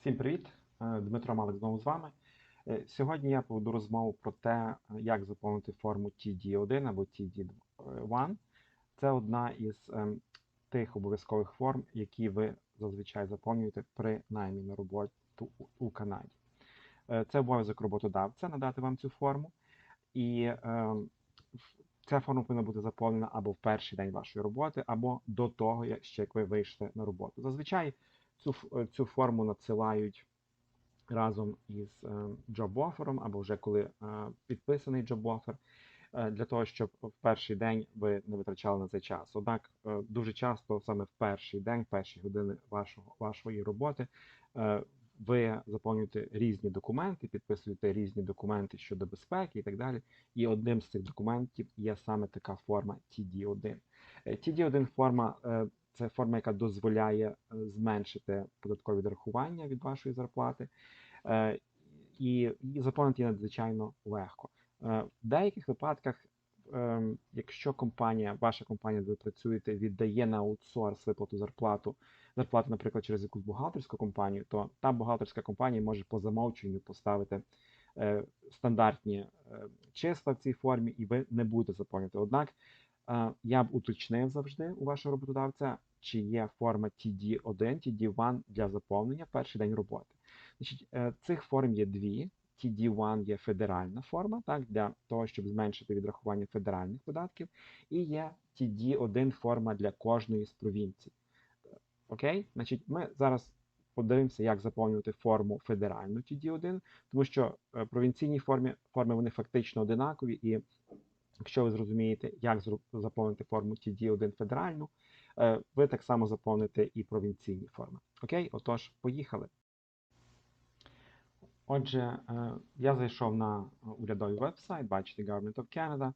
Всім привіт! Е, Дмитро Малик знову з вами. Е, Сьогодні я поведу розмову про те, як заповнити форму TD1 або TD1. Це одна із ем, тих обов'язкових форм, які ви зазвичай заповнюєте при наймі на роботу у- Канаді. Е, Це обов'язок роботодавця надати вам цю форму. І ем, ця форма повинна бути заповнена або в перший день вашої роботи, або до того, як ви вийшли на роботу. Зазвичай цю, е, цю форму надсилають разом із offer, або вже коли е, підписаний е, для того, щоб в перший день ви не витрачали на це час. Однак е, дуже часто саме в перший день, перші години вашого, вашої роботи, ви заповнюєте різні документи, підписуєте різні документи щодо безпеки і так далі. І одним з цих документів є саме така форма TD1. Е, TD1 форма це форма, яка дозволяє е, зменшити податкові відрахування від вашої зарплати, Е, і, заповнити надзвичайно легко. Е, В деяких випадках, ем, якщо компанія, ваша компанія, де ви працюєте, віддає на аутсорс виплату зарплату, зарплату, наприклад, через якусь бухгалтерську компанію, то та бухгалтерська компанія може по замовченню поставити стандартні числа в цій формі, і ви не будете заповнювати. Однак я б уточнив завжди у вашого роботодавця, чи є форма TD1, TD1 для заповнення перший день роботи. Значить, е, цих форм є дві. TD1 є федеральна форма, так, для того, щоб зменшити відрахування федеральних податків, і є TD1 форма для кожної з провінцій. Окей? Значить, ми зараз подивимося, як заповнювати форму федеральну TD1, тому що е, провінційні форми, форми вони фактично одинакові, і якщо ви зрозумієте, як заповнити форму TD1 федеральну, ви так само заповните і провінційні форми. Окей? Отож, поїхали. Отже, е, я зайшов на урядовий веб-сайт, бачите, Government of Canada.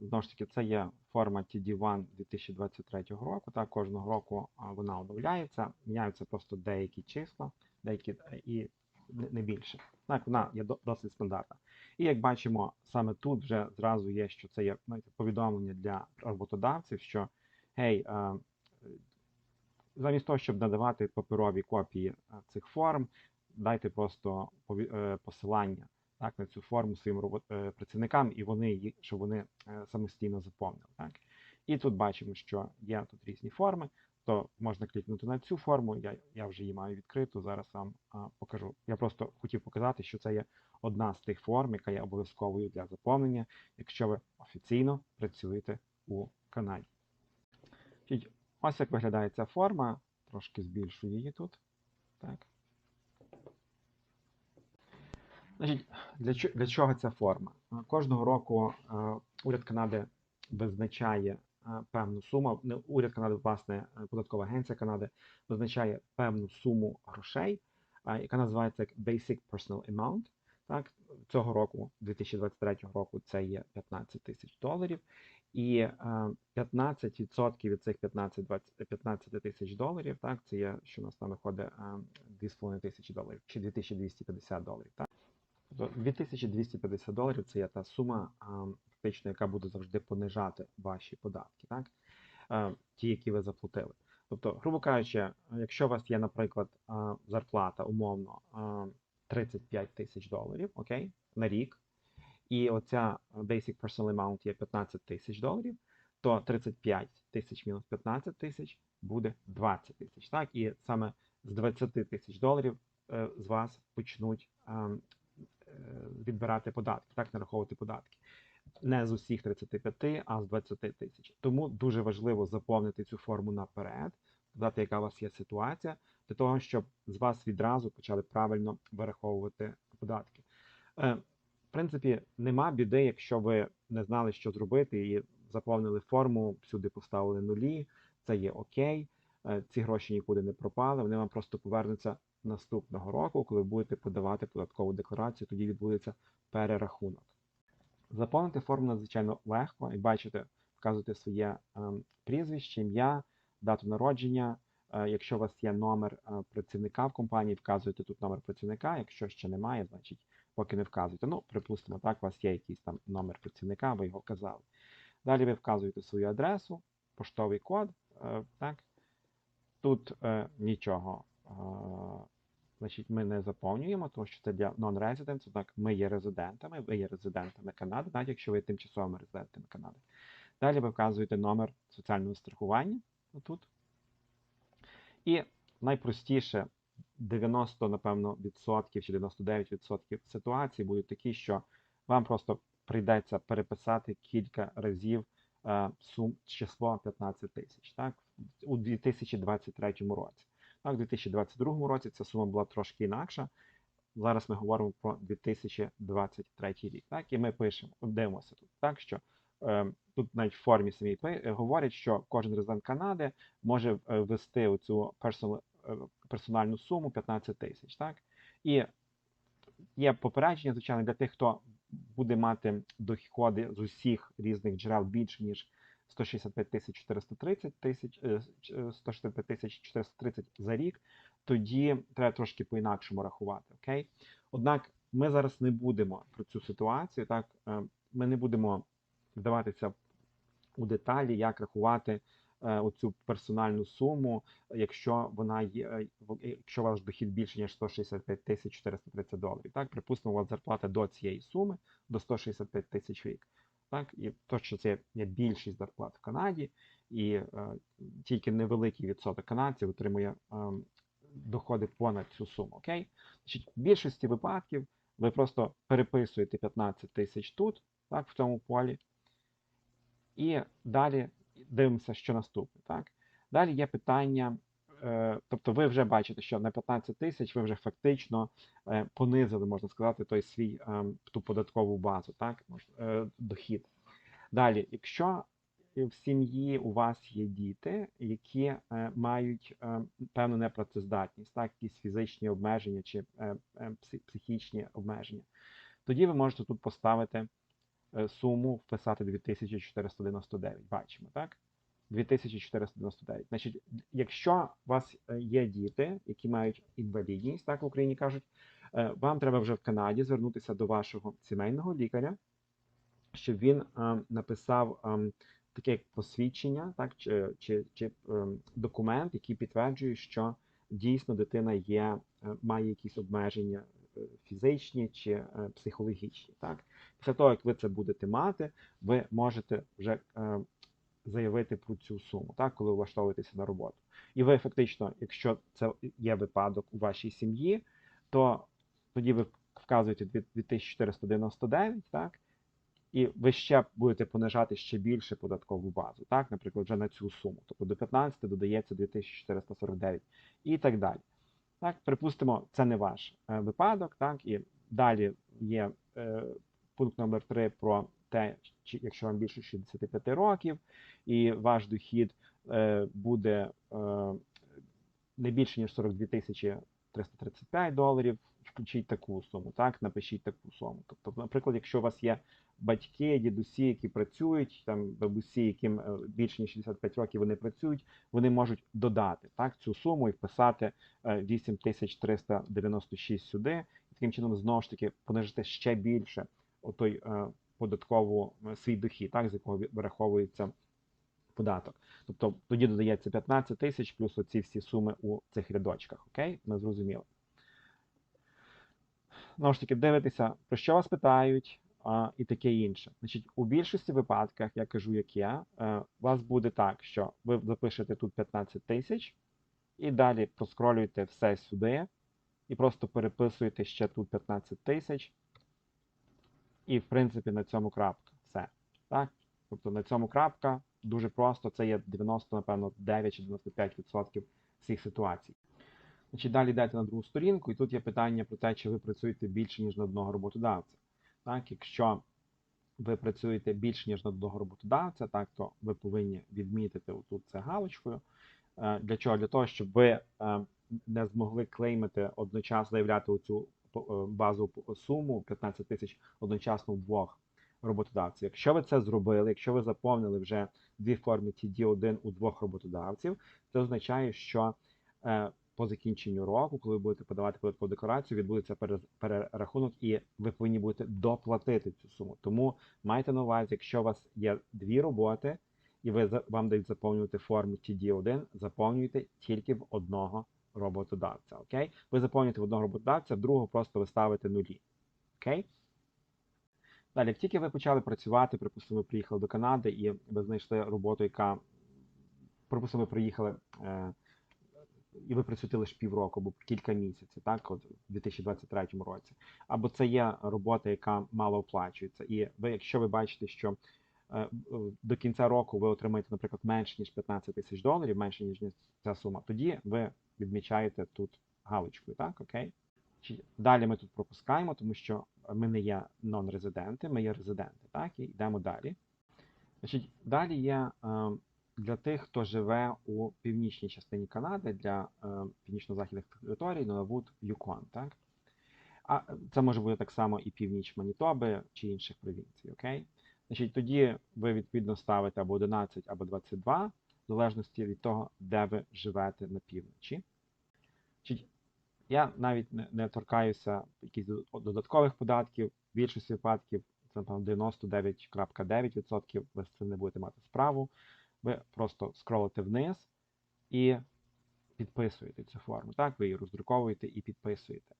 Знову ж таки, це є форма TD1 2023 року. Так, кожного року вона оновляється, міняються просто деякі числа, деякі е, і не більше. Так, вона є досить стандартна. І як бачимо, саме тут вже зразу є, що це є повідомлення для роботодавців, що гей, е, е, замість того, щоб надавати паперові копії е, цих форм, дайте просто е, посилання так, на цю форму своїм е, працівникам, і вони щоб вони самостійно заповнили. Так. І тут бачимо, що є тут різні форми, то можна клікнути на цю форму. Я, я вже її маю відкриту. Зараз вам а, покажу. Я просто хотів показати, що це є одна з тих форм, яка є обов'язковою для заповнення, якщо ви офіційно працюєте у Канаді. Ось як виглядає ця форма. Трошки збільшую її тут. Так. Значить, для, для чого ця форма? Кожного року уряд Канади визначає певну суму. Уряд Канади, власне, податкова агенція Канади визначає певну суму грошей, яка називається Basic Personal Amount. Так, цього року, 2023 року, це є 15 тисяч доларів. І е, 15% від цих 15, 20, 15 тисяч доларів, так, це є, що у нас там виходить е, 2,5 тисячі доларів, чи 2250 доларів. Так? Тобто 2250 доларів це є та сума, фактично, яка буде завжди понижати ваші податки, так? Ті, які ви заплатили. Тобто, грубо кажучи, якщо у вас є, наприклад, зарплата умовно а, 35 тисяч доларів, окей, на рік, і оця basic personal amount є 15 тисяч доларів, то 35 тисяч мінус 15 тисяч буде 20 тисяч. Так? І саме з 20 тисяч доларів е, з вас почнуть ем, е, відбирати податки, так, нараховувати податки. Не з усіх 35, а з 20 тисяч. Тому дуже важливо заповнити цю форму наперед, додати, яка у вас є ситуація, для того, щоб з вас відразу почали правильно вираховувати податки. Принципі, нема біди, якщо ви не знали, що зробити, і заповнили форму, всюди поставили нулі, це є окей. Е, Ці гроші нікуди не пропали, вони вам просто повернуться наступного року, коли будете подавати податкову декларацію, тоді відбудеться перерахунок. Заповнити форму надзвичайно легко, і бачите, вказуєте своє ем, прізвище, ім'я, дату народження. Е, Якщо у вас є номер е, працівника в компанії, вказуєте тут номер працівника. Якщо ще немає, значить поки не вказуєте. Ну, припустимо, так, у вас є якийсь там номер працівника, ви його вказали. Далі ви вказуєте свою адресу, поштовий код. е, так. Тут е, нічого е, Значить, ми не заповнюємо, тому що це для non-residents, однак ми є резидентами, ви є резидентами Канади, навіть якщо ви тимчасовими резидентами Канади. Далі ви вказуєте номер соціального страхування отут. І найпростіше 90, напевно, відсотків чи 99 відсотків ситуацій будуть такі, що вам просто прийдеться переписати кілька разів е, сум число 15 тисяч, так, у 2023 році. Так, у 2022 році ця сума була трошки інакша. Зараз ми говоримо про 2023 рік. Так, і ми пишемо, дивимося тут, так що е, тут навіть в формі самій е, говорять, що кожен резидент Канади може е, ввести персонал, е, персональну суму 15 тисяч. Так? І є попередження, звичайно, для тих, хто буде мати доходи з усіх різних джерел більше, ніж 165 тисяч 430 тисяч, е, ч- е, 165 тисяч 430 за рік, тоді треба трошки по-інакшому рахувати. Окей? Однак ми зараз не будемо про цю ситуацію, так? е, ми не будемо вдаватися у деталі, як рахувати е, оцю персональну суму, якщо вона є, е, якщо ваш дохід більше ніж 165 тисяч 430 доларів. Так, припустимо, у вас зарплата до цієї суми до 165 тисяч рік. Так, і то, що це є більшість зарплат в Канаді, і е, тільки невеликий відсоток канадців отримує е, доходи понад цю суму. Окей? Значить, в більшості випадків ви просто переписуєте 15 тисяч тут, так, в цьому полі, і далі дивимося, що наступне. Так? Далі є питання, е, тобто ви вже бачите, що на 15 тисяч ви вже фактично е, понизили, можна сказати, той свій е, ту податкову базу, так? дохід. Далі, якщо в сім'ї у вас є діти, які мають певну непрацездатність, так, якісь фізичні обмеження чи пси- психічні обмеження, тоді ви можете тут поставити суму, вписати 2499. Бачимо, так? 2499. Значить, якщо у вас е, є діти, які мають інвалідність, так в Україні кажуть, е, вам треба вже в Канаді звернутися до вашого сімейного лікаря, щоб він е, написав е, таке посвідчення, так, чи, чи, чи е, документ, який підтверджує, що дійсно дитина є, е, має якісь обмеження е, фізичні чи е, психологічні. Так? Після того, як ви це будете мати, ви можете вже е, заявити про цю суму, так, коли влаштовуєтеся на роботу. І ви фактично, якщо це є випадок у вашій сім'ї, то тоді ви вказуєте 2499, так, і ви ще будете понижати ще більше податкову базу, так, наприклад, вже на цю суму. Тобто до 15 додається 2449 і так далі. Так, припустимо, це не ваш е, випадок, так, і далі є е, пункт номер 3 про те, чи якщо вам більше 65 років, і ваш дохід е, буде е, не більше ніж 42 тисячі 335 доларів, включіть таку суму, так, напишіть таку суму. Тобто, наприклад, якщо у вас є батьки, дідусі, які працюють, там бабусі, яким е, більше ніж 65 років вони працюють, вони можуть додати так, цю суму і вписати е, 8396 сюди, і таким чином знову ж таки понижити ще більше отой е, податкову е, свій дохід, так, з якого ви- вираховується податок. Тобто тоді додається 15 тисяч плюс оці всі суми у цих рядочках. Окей? Ми зрозуміли. Знову ж таки, дивитися, про що вас питають, а, і таке інше. Значить, у більшості випадках, я кажу, як я, е, у вас буде так, що ви запишете тут 15 тисяч, і далі проскролюєте все сюди, і просто переписуєте ще тут 15 тисяч. І, в принципі, на цьому крапка. Все. Так? Тобто на цьому крапка дуже просто, це є 90, напевно, 9 чи 95% всіх ситуацій. Значить, далі йдете на другу сторінку, і тут є питання про те, чи ви працюєте більше, ніж на одного роботодавця. Так, якщо ви працюєте більше, ніж на одного роботодавця, так, то ви повинні відмітити отут це галочкою. Е, Для чого? Для того, щоб ви е, не змогли клеймити одночасно заявляти оцю е, базову суму 15 тисяч одночасно в двох роботодавців. Якщо ви це зробили, якщо ви заповнили вже дві форми TD1 у двох роботодавців, це означає, що е, по закінченню року, коли ви будете подавати податкову декларацію, відбудеться перерахунок, і ви повинні будете доплатити цю суму. Тому майте на увазі, якщо у вас є дві роботи, і ви вам дають заповнювати форму TD1, заповнюйте тільки в одного роботодавця. Окей? Ви заповнюєте в одного роботодавця, в другого просто ви ставите нулі. Окей? Далі, як тільки ви почали працювати, припустимо, приїхали до Канади і ви знайшли роботу, яка, припустимо, ви приїхали е, і ви працюєте лише півроку або кілька місяців, так, от у 2023 році. Або це є робота, яка мало оплачується. І ви, якщо ви бачите, що е, до кінця року ви отримаєте, наприклад, менше ніж 15 тисяч доларів, менше ніж ця сума, тоді ви відмічаєте тут галочкою, так, окей? Далі ми тут пропускаємо, тому що ми не є нон-резиденти, ми є резиденти, так, і йдемо далі. Значить, далі є е, для тих, хто живе у північній частині Канади, для е, північно-західних територій, Нунавут, Юкон, так? А це може бути так само і північ Манітоби чи інших провінцій, окей? Значить, тоді ви відповідно ставите або 11, або 22, в залежності від того, де ви живете на півночі. Значить, я навіть не, не торкаюся якихось додаткових податків. В більшості випадків це напевно 99,9% ви з цим не будете мати справу. Ви просто скролите вниз і підписуєте цю форму. Так, ви її роздруковуєте і підписуєте.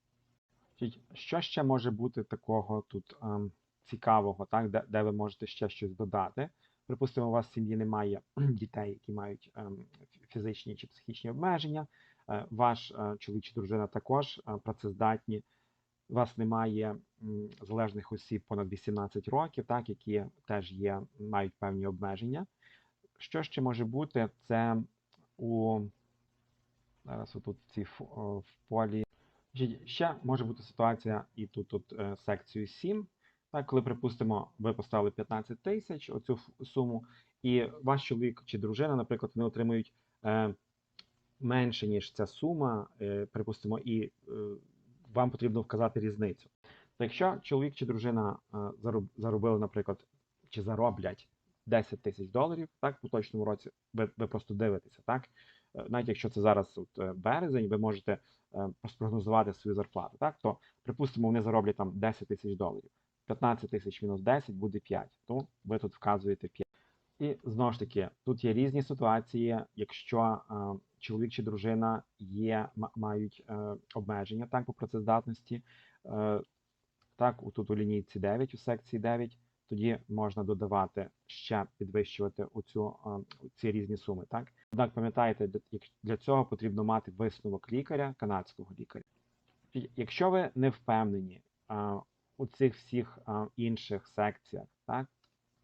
Що ще може бути такого тут ем, цікавого, так, де, де ви можете ще щось додати? Припустимо, у вас в сім'ї немає дітей, які мають ем, фізичні чи психічні обмеження. Е, ваш е, чоловік чи дружина також е, працездатні. У вас немає залежних осіб понад 18 років, так, які теж є, мають певні обмеження. Що ще може бути? Це у зараз отут в цій в полі. Ще може бути ситуація і тут, тут секцію 7. Так, коли, припустимо, ви поставили 15 тисяч оцю суму, і ваш чоловік чи дружина, наприклад, вони отримують менше, ніж ця сума, е, припустимо, і е, вам потрібно вказати різницю. То якщо чоловік чи дружина е, заробили, наприклад, чи зароблять 10 тисяч доларів, так, в поточному році, ви, ви просто дивитеся, так? Навіть якщо це зараз от, березень, ви можете спрогнозувати свою зарплату, так? То, припустимо, вони зароблять там 10 тисяч доларів. 15 тисяч мінус 10 буде 5. Тому ви тут вказуєте 5. І знову ж таки, тут є різні ситуації, якщо е, чоловік чи дружина є, мають е, обмеження так, по працездатності. Е, так, тут у лінійці 9, у секції 9, тоді можна додавати ще підвищувати оцю, е, ці різні суми. Так? Однак пам'ятайте, для- цього потрібно мати висновок лікаря, канадського лікаря. Якщо ви не впевнені а, у цих всіх а, інших секціях, так,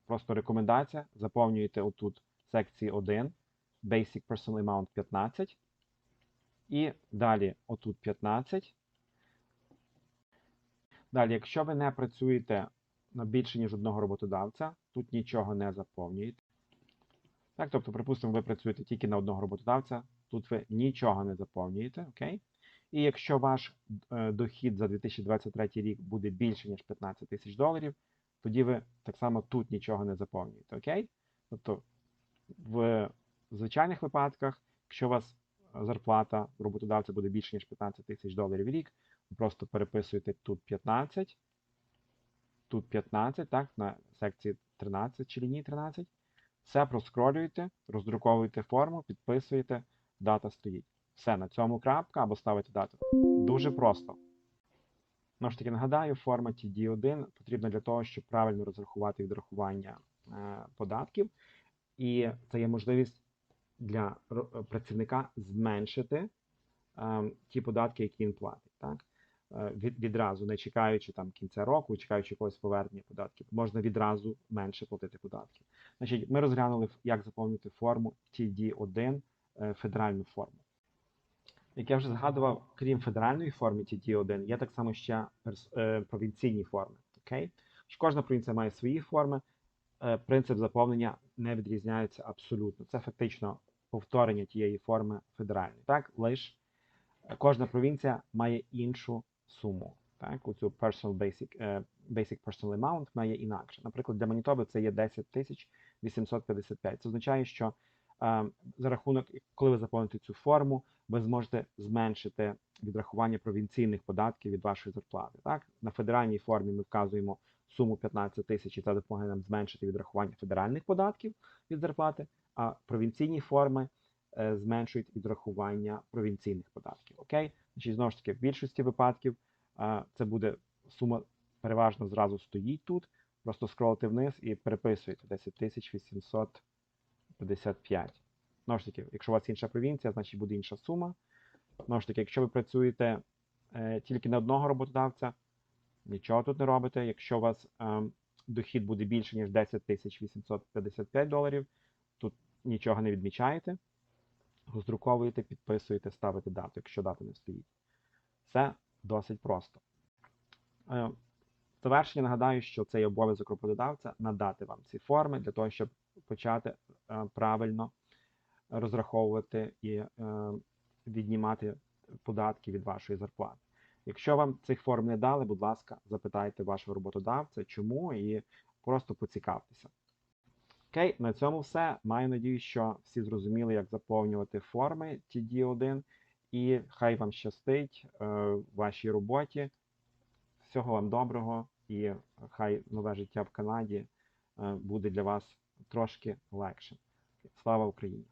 просто рекомендація, заповнюєте отут секції 1, Basic Personal Amount 15, і далі отут 15. Далі, якщо ви не працюєте на більше, ніж одного роботодавця, тут нічого не заповнюєте. Так, тобто, припустимо, ви працюєте тільки на одного роботодавця, тут ви нічого не заповнюєте, окей? І якщо ваш е, дохід за 2023 рік буде більше, ніж 15 тисяч доларів, тоді ви так само тут нічого не заповнюєте, окей? Тобто в звичайних випадках, якщо у вас зарплата роботодавця буде більше, ніж 15 тисяч доларів в рік, ви просто переписуєте тут 15, тут 15, так, на секції 13 чи лінії 13. Все проскролюєте, роздруковуєте форму, підписуєте, дата стоїть. Все, на цьому крапка або ставите дату. Дуже просто. Знову ж таки, нагадаю, форма TD1 потрібна для того, щоб правильно розрахувати відрахування е, податків. І це є можливість для працівника зменшити е, ті податки, які він платить. Так? Е, відразу, не чекаючи там кінця року, чекаючи якогось повернення податків, можна відразу менше платити податків. Значить, ми розглянули, як заповнити форму TD1, е, федеральну форму. Як я вже згадував, крім федеральної форми TD1, є так само ще е, провінційні форми. Окей? Кожна провінція має свої форми. Е, Принцип заповнення не відрізняється абсолютно. Це фактично повторення тієї форми федеральної. Так, лише кожна провінція має іншу суму. Так, оцю personal basic, е, basic personal amount має інакше. Наприклад, для Манітоби це є 10 тисяч 855. Це означає, що за рахунок, коли ви заповните цю форму, ви зможете зменшити відрахування провінційних податків від вашої зарплати. Так? На федеральній формі ми вказуємо суму 15 тисяч, і це допомагає нам зменшити відрахування федеральних податків від зарплати, а провінційні форми е, зменшують відрахування провінційних податків. Окей? Значить, знову ж таки, в більшості випадків це буде сума переважно зразу стоїть тут. Просто скролите вниз і переписуєте 10 855. Знову ж таки, якщо у вас інша провінція, значить буде інша сума. Знову ж таки, якщо ви працюєте е, тільки на одного роботодавця, нічого тут не робите. Якщо у вас е, дохід буде більше, ніж 10 855 доларів, тут нічого не відмічаєте. Роздруковуєте, підписуєте, ставите дату, якщо дата не стоїть. Все досить просто. Е, завершення нагадаю, що це є обов'язок роботодавця надати вам ці форми для того, щоб почати е, правильно розраховувати і е, віднімати податки від вашої зарплати. Якщо вам цих форм не дали, будь ласка, запитайте вашого роботодавця, чому, і просто поцікавтеся. Окей, на цьому все. Маю надію, що всі зрозуміли, як заповнювати форми TD1, і хай вам щастить е, в вашій роботі. Всього вам доброго і хай нове життя в Канаді буде для вас трошки легше. Слава Україні!